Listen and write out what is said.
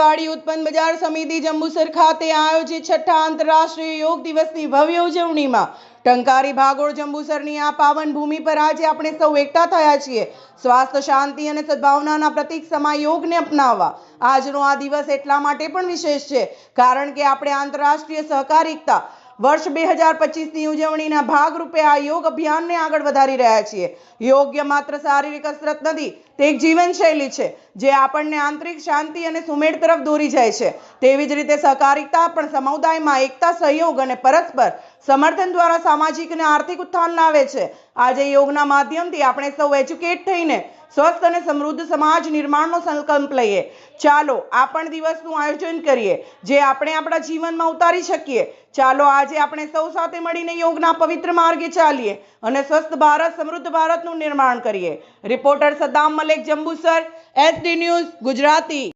વાડી ઉત્પન્ન બજાર સમિતિ જંબુસર ખાતે આયોજિત છઠ્ઠા આંતરરાષ્ટ્રીય યોગ દિવસની ભવ્ય ઉજવણીમાં ટંકારી ભાગોળ જંબુસરની આ પાવન ભૂમિ પર આજે આપણે સૌ એકઠા થયા છીએ. સ્વાસ્થ્ય, શાંતિ અને સદભાવનાના પ્રતીક સમા યોગને અપનાવવા. આજનો આ દિવસ એટલા માટે પણ વિશેષ છે, કારણ કે આપણે આંતરરાષ્ટ્રીય સહકારિકતા વર્ષ બે હજાર પચીસની ઉજવણીના ભાગરૂપે આ યોગ અભિયાનને આગળ વધારી રહ્યા છીએ. યોગ્ય માત્ર શારીરિક કસરત નથી, તે એક જીવનશૈલી છે. જે આપણને આંતરિક શાંતિ અને સુમેળ તરફ દોરી જાય છે. તેવી જ રીતે સહકારિકતા પણ સમુદાયમાં એકતા, સહયોગ અને પરસ્પર સમર્થન દ્વારા સામાજિક અને આર્થિક ઉત્થાન લાવે છે. આજે યોગના માધ્યમથી આપણે સૌ એજ્યુકેટ થઈને સ્વસ્થ અને સમૃદ્ધ સમાજ નિર્માણનો સંકલ્પ લઈએ. ચાલો, આ પણ દિવસનું આયોજન કરીએ, જે આપણે આપણા જીવનમાં ઉતારી શકીએ. ચાલો, આજે આપણે સૌ સાથે મળીને યોગના પવિત્ર માર્ગે ચાલીએ અને સ્વસ્થ ભારત, સમૃદ્ધ ભારતનું નિર્માણ કરીએ. Reporter Saddam Malek Jambusar SD News Gujarati